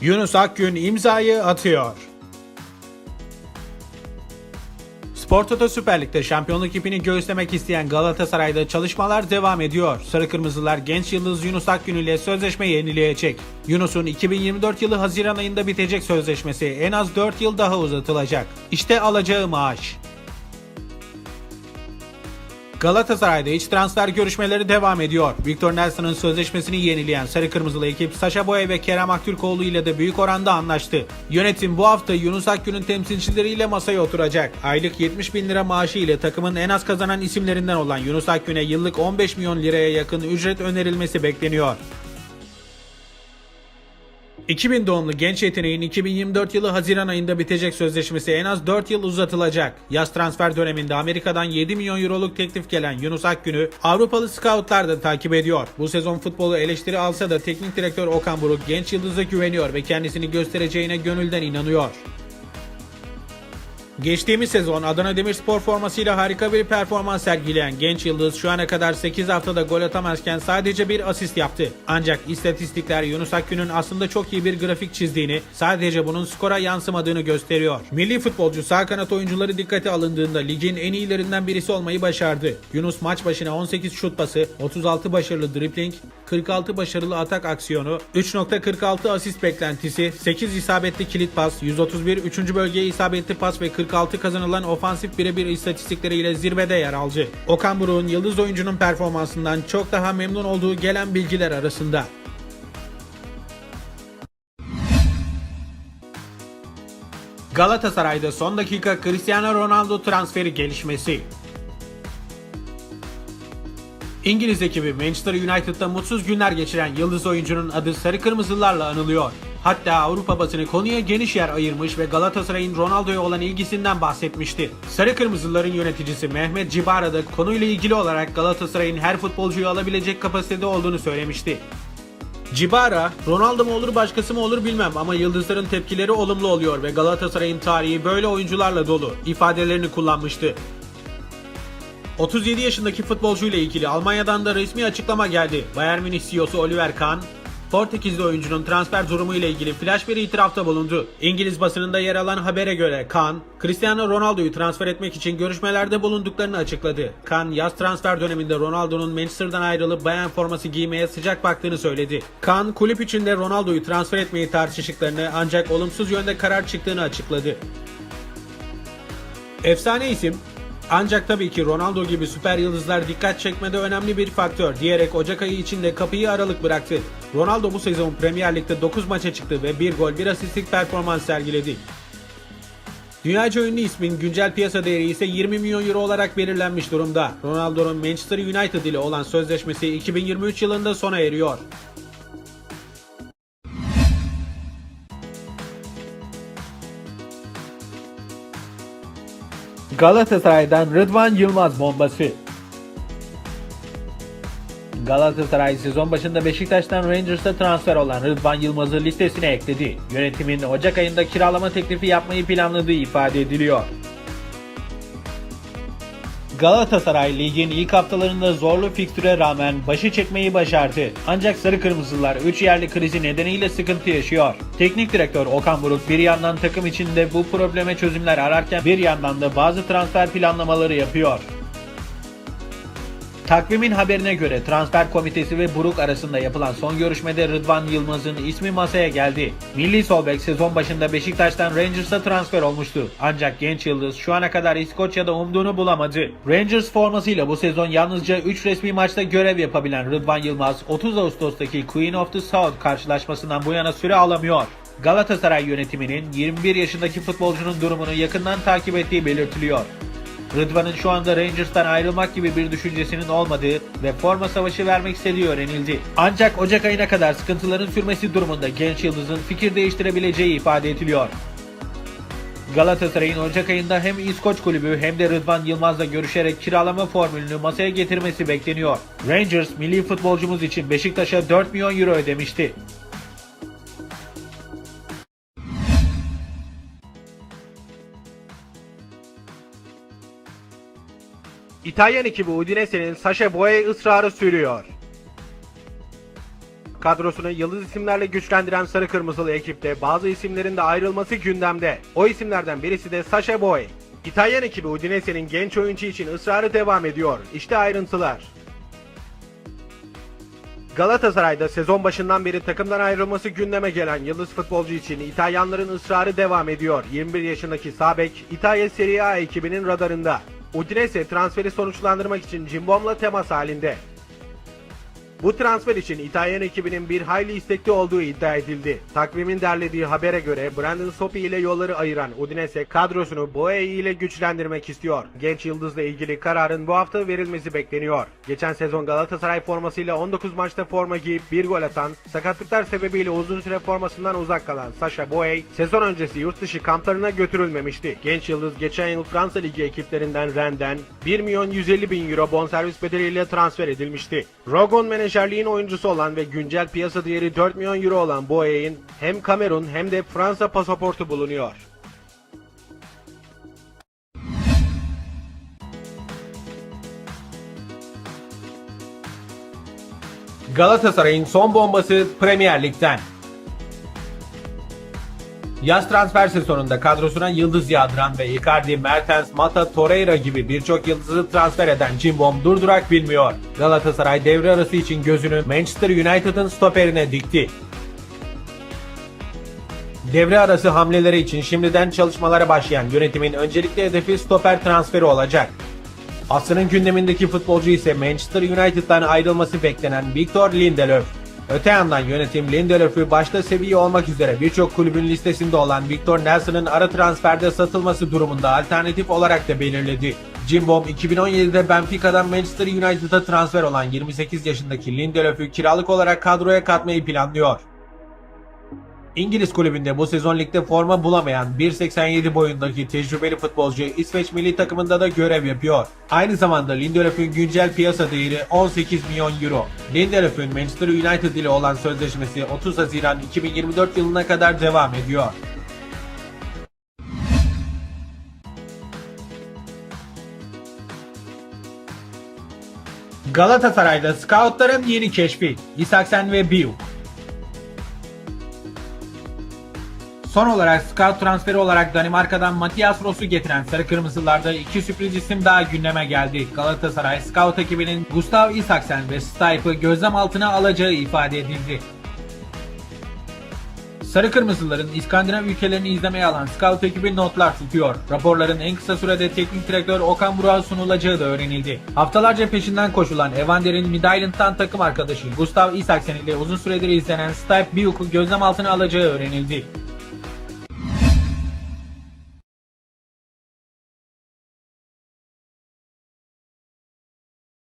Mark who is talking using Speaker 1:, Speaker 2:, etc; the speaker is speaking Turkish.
Speaker 1: Yunus Akgün imzayı atıyor. Spor Toto Süper Lig'de şampiyonluk ipini göğüslemek isteyen Galatasaray'da çalışmalar devam ediyor. Sarı Kırmızılar genç yıldız Yunus Akgün ile sözleşme yenileyecek. Yunus'un 2024 yılı Haziran ayında bitecek sözleşmesi en az 4 yıl daha uzatılacak. İşte alacağı maaş. Galatasaray'da iç transfer görüşmeleri devam ediyor. Victor Nelson'ın sözleşmesini yenileyen Sarı Kırmızılı ekip Saşa Boya ve Kerem Aktürkoğlu ile de büyük oranda anlaştı. Yönetim bu hafta Yunus Akgün'ün temsilcileriyle masaya oturacak. Aylık 70 bin lira maaşı ile takımın en az kazanan isimlerinden olan Yunus Akgün'e yıllık 15 milyon liraya yakın ücret önerilmesi bekleniyor. 2000 doğumlu genç yeteneğin 2024 yılı Haziran ayında bitecek sözleşmesi en az 4 yıl uzatılacak. Yaz transfer döneminde Amerika'dan 7 milyon euroluk teklif gelen Yunus Akgün'ü Avrupalı scoutlar da takip ediyor. Bu sezon futbolu eleştiri alsa da teknik direktör Okan Buruk genç yıldıza güveniyor ve kendisini göstereceğine gönülden inanıyor. Geçtiğimiz sezon Adana Demirspor formasıyla harika bir performans sergileyen genç yıldız şu ana kadar 8 haftada gol atamazken sadece bir asist yaptı. Ancak istatistikler Yunus Akgün'ün aslında çok iyi bir grafik çizdiğini, sadece bunun skora yansımadığını gösteriyor. Milli futbolcu sağ kanat oyuncuları dikkate alındığında ligin en iyilerinden birisi olmayı başardı. Yunus maç başına 18 şut pası, 36 başarılı dribling, 46 başarılı atak aksiyonu, 3.46 asist beklentisi, 8 isabetli kilit pas, 131 3. bölgeye isabetli pas ve 46 kazanılan ofansif birebir istatistikleriyle zirvede yer aldı. Okan Buruk'un yıldız oyuncunun performansından çok daha memnun olduğu gelen bilgiler arasında. Galatasaray'da son dakika Cristiano Ronaldo transferi gelişmesi. İngiliz ekibi Manchester United'da mutsuz günler geçiren yıldız oyuncunun adı sarı kırmızılarla anılıyor. Hatta Avrupa basını konuya geniş yer ayırmış ve Galatasaray'ın Ronaldo'ya olan ilgisinden bahsetmişti. Sarı kırmızıların yöneticisi Mehmet Cibara da konuyla ilgili olarak Galatasaray'ın her futbolcuyu alabilecek kapasitede olduğunu söylemişti. Cibara, Ronaldo mu olur başkası mı olur bilmem ama yıldızların tepkileri olumlu oluyor ve Galatasaray'ın tarihi böyle oyuncularla dolu ifadelerini kullanmıştı. 37 yaşındaki futbolcuyla ilgili Almanya'dan da resmi açıklama geldi. Bayern Münih CEO'su Oliver Kahn, Portekizli oyuncunun transfer durumu ile ilgili flash bir itirafta bulundu. İngiliz basınında yer alan habere göre Kahn, Cristiano Ronaldo'yu transfer etmek için görüşmelerde bulunduklarını açıkladı. Kahn, yaz transfer döneminde Ronaldo'nun Manchester'dan ayrılıp Bayern forması giymeye sıcak baktığını söyledi. Kahn, kulüp içinde Ronaldo'yu transfer etmeyi tartıştıklarını ancak olumsuz yönde karar çıktığını açıkladı. Efsane isim ancak tabii ki Ronaldo gibi süper yıldızlar dikkat çekmede önemli bir faktör diyerek Ocak ayı içinde kapıyı aralık bıraktı. Ronaldo bu sezon Premier Lig'de 9 maça çıktı ve 1 gol 1 asistlik performans sergiledi. Dünyaca ünlü ismin güncel piyasa değeri ise 20 milyon euro olarak belirlenmiş durumda. Ronaldo'nun Manchester United ile olan sözleşmesi 2023 yılında sona eriyor. Galatasaray'dan Rıdvan Yılmaz bombası. Galatasaray sezon başında Beşiktaş'tan Rangers'a transfer olan Rıdvan Yılmaz'ı listesine ekledi. Yönetimin Ocak ayında kiralama teklifi yapmayı planladığı ifade ediliyor. Galatasaray ligin ilk haftalarında zorlu fikstüre rağmen başı çekmeyi başardı. Ancak Sarı Kırmızılar 3 yerli krizi nedeniyle sıkıntı yaşıyor. Teknik direktör Okan Buruk bir yandan takım içinde bu probleme çözümler ararken bir yandan da bazı transfer planlamaları yapıyor. Takvimin haberine göre transfer komitesi ve Buruk arasında yapılan son görüşmede Rıdvan Yılmaz'ın ismi masaya geldi. Milli sol bek sezon başında Beşiktaş'tan Rangers'a transfer olmuştu. Ancak genç yıldız şu ana kadar İskoçya'da umduğunu bulamadı. Rangers formasıyla bu sezon yalnızca 3 resmi maçta görev yapabilen Rıdvan Yılmaz 30 Ağustos'taki Queen of the South karşılaşmasından bu yana süre alamıyor. Galatasaray yönetiminin 21 yaşındaki futbolcunun durumunu yakından takip ettiği belirtiliyor. Rıdvan'ın şu anda Rangers'tan ayrılmak gibi bir düşüncesinin olmadığı ve forma savaşı vermek istediği öğrenildi. Ancak Ocak ayına kadar sıkıntıların sürmesi durumunda genç yıldızın fikir değiştirebileceği ifade ediliyor. Galatasaray'ın Ocak ayında hem İskoç kulübü hem de Rıdvan Yılmaz'la görüşerek kiralama formülünü masaya getirmesi bekleniyor. Rangers milli futbolcumuz için Beşiktaş'a 4 milyon euro ödemişti. İtalyan ekibi Udinese'nin Sasha Boye ısrarı sürüyor.
Speaker 2: kadrosunu yıldız isimlerle güçlendiren sarı kırmızılı ekipte bazı isimlerin de ayrılması gündemde. O isimlerden birisi de Sasha Boy. İtalyan ekibi Udinese'nin genç oyuncu için ısrarı devam ediyor. İşte ayrıntılar. Galatasaray'da sezon başından beri takımdan ayrılması gündeme gelen yıldız futbolcu için İtalyanların ısrarı devam ediyor. 21 yaşındaki Sabek, İtalya Serie A ekibinin radarında. Udinese transferi sonuçlandırmak için Cimbom'la temas halinde. Bu transfer için İtalyan ekibinin bir hayli istekli olduğu iddia edildi. Takvimin derlediği habere göre Brandon Sopi ile yolları ayıran Udinese kadrosunu Boe ile güçlendirmek istiyor. Genç yıldızla ilgili kararın bu hafta verilmesi bekleniyor. Geçen sezon Galatasaray formasıyla 19 maçta forma giyip bir gol atan, sakatlıklar sebebiyle uzun süre formasından uzak kalan Sasha Boey, sezon öncesi yurt dışı kamplarına götürülmemişti. Genç yıldız geçen yıl Fransa Ligi ekiplerinden Rennes'den 1 milyon 150 bin euro bonservis bedeliyle transfer edilmişti. Rogon menajerliğin oyuncusu olan ve güncel piyasa değeri 4 milyon euro olan Boey'in hem Kamerun hem de Fransa pasaportu bulunuyor.
Speaker 1: Galatasaray'ın son bombası Premier Lig'den. Yaz transfer sezonunda kadrosuna yıldız yağdıran ve Icardi, Mertens, Mata, Torreira gibi birçok yıldızı transfer eden Cimbom durdurak bilmiyor. Galatasaray devre arası için gözünü Manchester United'ın stoperine dikti. Devre arası hamleleri için şimdiden çalışmalara başlayan yönetimin öncelikli hedefi stoper transferi olacak. Haftanın gündemindeki futbolcu ise Manchester United'dan ayrılması beklenen Victor Lindelöf. Öte yandan yönetim Lindelöf'ü başta seviye olmak üzere birçok kulübün listesinde olan Victor Nelson'ın ara transferde satılması durumunda alternatif olarak da belirledi. Cimbom 2017'de Benfica'dan Manchester United'a transfer olan 28 yaşındaki Lindelöf'ü kiralık olarak kadroya katmayı planlıyor. İngiliz kulübünde bu sezon ligde forma bulamayan 1.87 boyundaki tecrübeli futbolcu İsveç milli takımında da görev yapıyor. Aynı zamanda Lindelöf'ün güncel piyasa değeri 18 milyon euro. Lindelöf'ün Manchester United ile olan sözleşmesi 30 Haziran 2024 yılına kadar devam ediyor. Galatasaray'da scoutların yeni keşfi Isaksen ve Biuk. Son olarak scout transferi olarak Danimarka'dan Matias Ross'u getiren Sarı Kırmızılarda iki sürpriz isim daha gündeme geldi. Galatasaray scout ekibinin Gustav Isaksen ve Stipe'ı gözlem altına alacağı ifade edildi. Sarı Kırmızıların İskandinav ülkelerini izlemeye alan scout ekibi notlar tutuyor. Raporların en kısa sürede teknik direktör Okan Burak'a sunulacağı da öğrenildi. Haftalarca peşinden koşulan Evander'in Midtjylland'dan takım arkadaşı Gustav Isaksen ile uzun süredir izlenen Stipe Biuk'u gözlem altına alacağı öğrenildi.